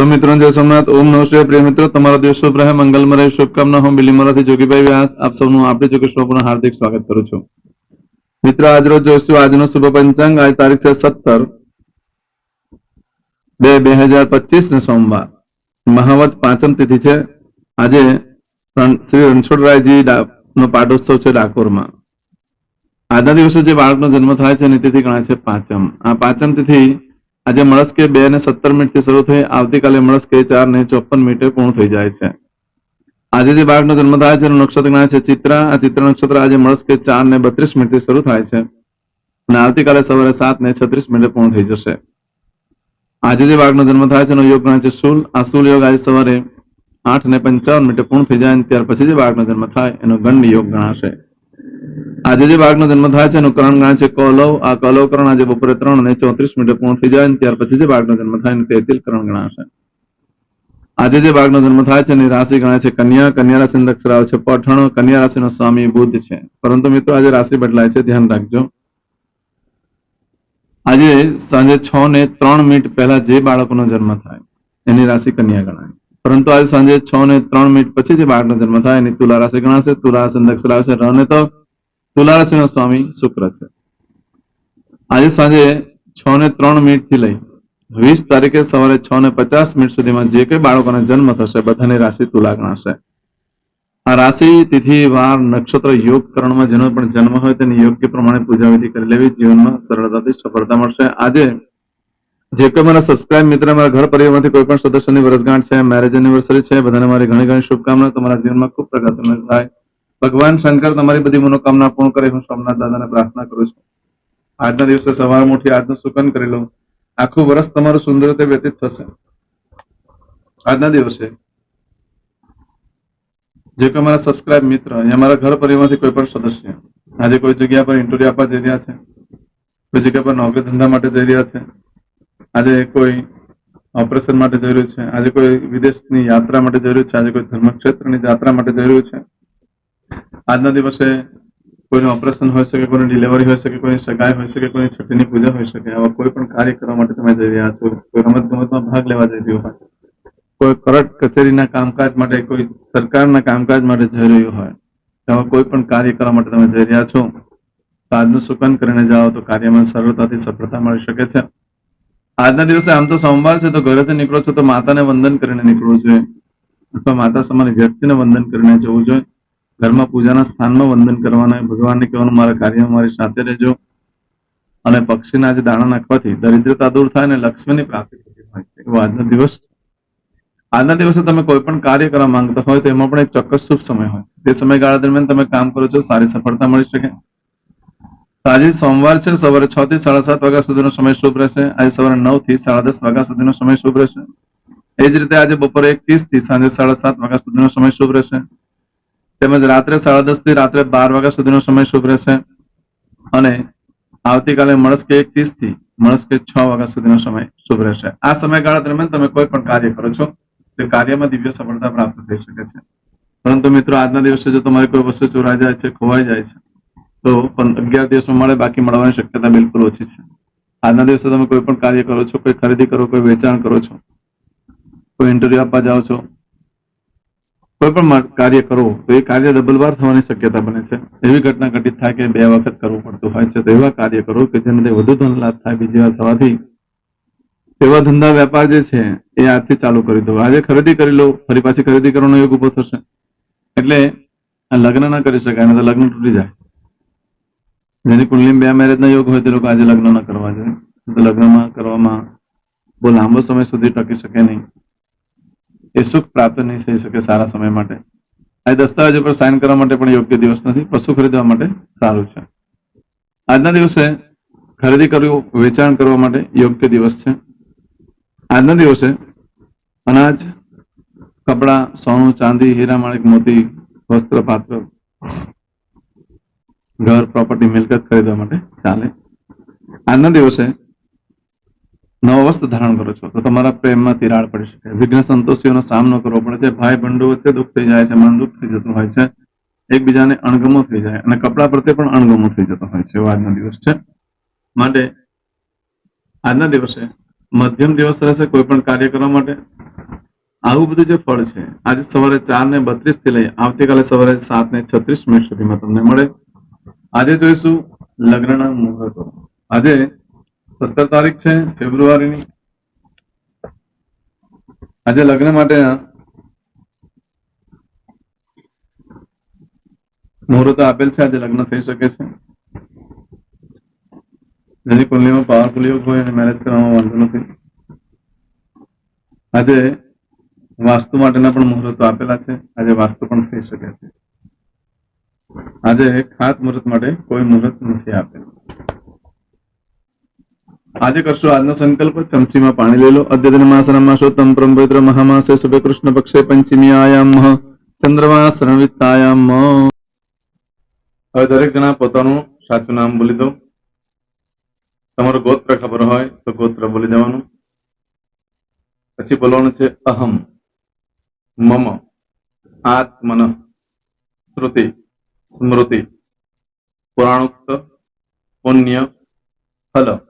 સૌ જય સોમનાથ, ઓમ નમસ્તે પ્રિય મિત્રો, તમારા દિવસ રહે, મંગલમાં રહે, શુભકામના હું. બિલીમોરાથી જોગીભાઈ વ્યાસ, આપ સૌનું આપણી જોકે શો હાર્દિક સ્વાગત કરું છું. મિત્રો, આજ રોજ જોઈશું આજનો શુભ પંચાંગ. આજ તારીખ છે સત્તર બે બે હજાર પચીસ ને સોમવાર. મહાવત પાંચમ તિથિ છે. આજે શ્રી રણછોડરાયજી નો પાટોત્સવ છે ડાકોરમાં. આજના દિવસે જે બાળકનો જન્મ થાય છે એની તિથિ ગણાય છે પાંચમ. આ પાંચમ તિથિ આજે મળસ્કે બે ને સત્તર મિનિટથી શરૂ થઈ, આવતીકાલે મળસ્કે ચાર ને ચોપન મિનિટે પૂર્ણ થઈ જાય છે. આજે જે બાળકનો જન્મ થાય છે, એનું નક્ષત્ર ગણાય છે ચિત્રા. આ ચિત્ર નક્ષત્ર આજે મળસ્કે ચાર ને બત્રીસ મિનિટથી શરૂ થાય છે અને આવતીકાલે સવારે સાત ને છત્રીસ મિનિટે પૂર્ણ થઈ જશે. આજે જે બાળકનો જન્મ થાય છે, એનો યોગ ગણાય છે શૂલ. આ શૂલ યોગ આજે સવારે આઠ ને પંચાવન મિનિટે પૂર્ણ થઈ જાય ત્યાર પછી જે બાળકનો જન્મ થાય, એનો ગંડ યોગ ગણાશે. આજે જે વાઘનો જન્મ થાય છે, એનું કરણ ગણાય છે કૌલવ. આ કૌલવ કરણ આજે બપોરે ત્રણ અને ચોત્રીસ મિનિટે પૂર્ણ થઈ જાય ત્યાર પછી જે વાઘનો જન્મ થાય એને તેતિલ કરણ ગણાશે. આજે જે વાઘનો જન્મ થાય છે, એની રાશિ ગણાય છે કન્યા. કન્યા રાશિ અક્ષર છે પઠણ. કન્યા રાશિનો સ્વામી બુદ્ધ છે. પરંતુ મિત્રો, આજે રાશિ બદલાય છે, ધ્યાન રાખજો. આજે સાંજે છ ને ત્રણ મિનિટ પહેલા જે બાળકોનો જન્મ થાય, એની રાશિ કન્યા ગણાય. પરંતુ આજે સાંજે છ ને ત્રણ મિનિટ પછી જે બાળકનો જન્મ થાય, એની તુલા રાશિ ગણાશે. તુલા રાશિ અક્ષર આવે છે ર તો. તુલા રાશિનો સ્વામી શુક્ર છે. આજે સાંજે છ ને ત્રણ મિનિટથી લઈ વીસ તારીખે સવારે છ ને પચાસ મિનિટ સુધીમાં જે કઈ બાળકોને જન્મ થશે, બધાની રાશિ તુલા ગણાશે આ રાશિ, તિથિ, વાર, નક્ષત્ર, યોગ કરણમાં જેનો પણ જન્મ હોય તેની યોગ્ય પ્રમાણે પૂજા વિધિ કરી લેવી, જીવનમાં સરળતાથી સફળતા મળશે. આજે જે કોઈ મારા સબસ્ક્રાઇબ મિત્ર, મારા ઘર પરિવારમાંથી કોઈ પણ સદસ્યની વર્ષગાંઠ છે મેરેજ એનિવર્સરી છે, બધાને મારી ઘણી ઘણી શુભકામના. તમારા જીવનમાં ખૂબ પ્રગતિ થાય. ભગવાન શંકર તમારી બધી મનોકામના પૂર્ણ કરે, હું સોમનાથ દાદાને પ્રાર્થના કરું છું. આજના દિવસે સવાર ઉઠી આજનું સુકન કરી લઉં. આખું વર્ષ તમારું સુંદર રીતે વ્યતીત થશે. આજના દિવસે જે કોઈ મારા સબસ્ક્રાઇબ મિત્ર યા મારા ઘર પરિવારમાંથી કોઈ પણ સદસ્ય, આજે કોઈ જગ્યા પર ઇન્ટરવ્યુ આપવા જઈ રહ્યા છે, કોઈ જગ્યા પર નોકરી ધંધા માટે જઈ રહ્યા છે, આજે કોઈ ઓપરેશન માટે રહ્યું છે, આજે કોઈ વિદેશની યાત્રા માટે રહ્યું છે, આજે કોઈ ધર્મક્ષેત્રની યાત્રા માટે રહ્યું છે આજના દિવસે કોઈનું ઓપરેશન હોઈ શકે, કોઈની ડિલિવરી હોઈ શકે, કોઈની સગાઈ હોઈ શકે, કોઈની છઠ્ઠીની પૂજા હોઈ શકે, આવા કોઈ પણ કાર્ય કરવા માટે તમે જઈ રહ્યા છો, કોઈ રમત ગમતમાં ભાગ લેવા જઈ રહ્યો હોય, કોઈ કરટ કચેરીના કામકાજ માટે, કોઈ સરકારના કામકાજ માટે જઈ રહ્યું હોય, આવા કોઈ પણ કાર્ય કરવા માટે તમે જઈ રહ્યા છો, તો આજનું સુકન કરીને જાઓ તો કાર્યમાં સરળતાથી સફળતા મળી શકે છે. આજના દિવસે આમ તો સોમવાર છે, તો ઘરેથી નીકળો છો તો માતાને વંદન કરીને નીકળવું જોઈએ, અથવા માતા સમાન વ્યક્તિને વંદન કરીને જવું જોઈએ. ઘરમાં પૂજાના સ્થાનમાં વંદન કરવાના ભગવાનને કહેવાનું, મારા કાર્યમાં મારી સાથે રહેજો. અને પક્ષીના જે દાણા નાખવાથી દરિદ્રતા દૂર થાય અને લક્ષ્મીની પ્રાપ્તિ થતી હોય છે. એવો દિવસ આજના દિવસે તમે કોઈ પણ કાર્ય કરવા માંગતા હોય તો એમાં પણ એક ચોક્કસ શુભ સમય હોય. તે સમયગાળા દરમિયાન તમે કામ કરો છો, સારી સફળતા મળી શકે. આજે સોમવાર છે, સવારે છ થી સાડા સાત વાગ્યા સુધીનો સમય શુભ રહેશે. આજે સવારે નવથી સાડા દસ વાગ્યા સુધીનો સમય શુભ રહેશે. એ જ રીતે આજે બપોરે એક ત્રીસથી સાંજે સાડા સાત વાગ્યા સુધીનો સમય શુભ રહેશે. તેમજ રાત્રે સાડા દસથી રાત્રે બાર વાગ્યા સુધીનો સમય શુભ રહેશે. અને આવતીકાલે મળસ્કે એક ત્રીસથી મળસ્કે છ વાગ્યા સુધીનો સમય શુભ રહેશે. આ સમયગાળા દરમિયાન તમે કોઈ પણ કાર્ય કરો છો, તે કાર્યમાં દિવ્ય સફળતા પ્રાપ્ત થઈ શકે છે. પરંતુ મિત્રો, આજના દિવસે જો તમારી કોઈ વસ્તુ ચોરાઈ જાય છે, ખોવાઈ જાય છે, તો અગિયાર દિવસમાં મળે, બાકી મળવાની શક્યતા બિલકુલ ઓછી છે. આજના દિવસે તમે કોઈ પણ કાર્ય કરો છો, કોઈ ખરીદી કરો, કોઈ વેચાણ કરો છો, કોઈ ઇન્ટરવ્યુ આપવા જાઓ છો કોઈ પણ કાર્ય કરો તો એ કાર્ય ડબલવાર થવાની શક્યતા બને છે. એવી ઘટના ઘટિત થાય કે બે વખત કરવું પડતું હોય છે, તો એવા કાર્ય કરો કે જેનાથી વધુ ધન લાભ થાય, બીજી વાર થવાથી. એવા ધંધા વેપાર જે છે, એ આજથી ચાલુ કરી દો. આજે ખરીદી કરી લો, ફરી પાછી ખરીદી કરવાનો યોગ ઊભો થશે. એટલે લગ્ન ના કરી શકાય તો લગ્ન તૂટી જાય. જેની કુંડલી બે મેરેજના યોગ હોય તે લોકો આજે લગ્ન ના કરવા જોઈએ. તો લગ્નમાં કરવામાં બહુ લાંબો સમય સુધી ટકી શકે નહીં. એ સુખ પ્રાપ્ત નહીં થઈ શકે સારા સમય માટે. આ દસ્તાવેજ ઉપર સાઇન કરવા માટે પણ યોગ્ય દિવસ નથી પશુ ખરીદવા માટે સારું છે. આજના દિવસે ખરીદી કરવું વેચાણ કરવા માટે યોગ્ય દિવસ છે. આજના દિવસે અનાજ, કપડા, સોનું, ચાંદી, હીરા માણિક, મોતી, વસ્ત્ર, પાત્ર, ઘર પ્રોપર્ટી મિલકત ખરીદવા માટે ચાલે. આજના દિવસે નવો વસ્ત્ર ધારણ કરો છો, તો તમારા પ્રેમમાં તિરાડ પડી શકે. વિઘ્ન સંતોષીઓનો સામનો કરવો પડે છે. ભાઈ બંધુ વચ્ચે દુઃખ થઈ જાય છે, મન દુઃખ થઈ જતું હોય છે. એકબીજાને અણગમો થઈ જાય અને કપડા પ્રત્યે પણ અણગમો થઈ જતો હોય છે. એવો આજનો દિવસ છે. માટે આજના દિવસે મધ્યમ દિવસ રહેશે કોઈ પણ કાર્ય કરવા માટે. આવું બધું જે ફળ છે, આજે સવારે ચાર ને બત્રીસથી લઈ આવતીકાલે સવારે સાત ને છત્રીસ મિનિટ સુધીમાં તમને મળે. આજે જોઈશું લગ્નના મુહૂર્તો. આજે સત્તર તારીખ છે, ફેબ્રુઆરીની. આજે લગ્ન માટે મુહૂર્ત આપેલ છે, આજે લગ્ન થઈ શકે છે. જેની કુંડલીમાં પાવરફુલ યોગ હોય અને મેરેજ કરવામાં વાંધો નથી. આજે વાસ્તુ માટેના પણ મુહૂર્તો આપેલા છે, આજે વાસ્તુ પણ થઈ શકે છે. આજે ખાત મુહૂર્ત માટે કોઈ મુહૂર્ત નથી આપેલું. આજે કરશો આજનો સંકલ્પ, ચમચીમાં પાણી લઈ લો. અદ્યતન માસના માસોત્તમ પરમ પવિત્ર મહામાસે શુભે કૃષ્ણ પક્ષે પંચમી આયામ ચંદ્રમા શરણવિત્તાયામ હવે દરેક જણા પોતાનું સાચું નામ બોલી દો. તમારો ગોત્ર ખબર હોય તો ગોત્ર બોલી દેવાનું. પછી બોલવાનું છે અહમ, મમ, આત્મન, શ્રુતિ, સ્મૃતિ, પુરાણોક્ત, પુણ્ય, ફલ.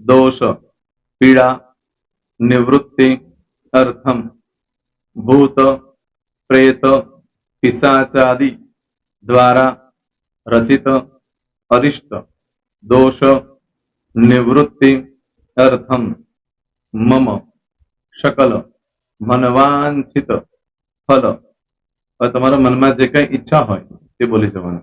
दोष पीड़ा निवृत्ति अर्थम भूत प्रेत पिशाचादि द्वारा रचित अरिष्ट दोष निवृत्ति अर्थम मम શકલ મનવાંછિત ફલ હવે તમારા મનમાં જે કઈ ઈચ્છા હોય તે બોલી જવાનું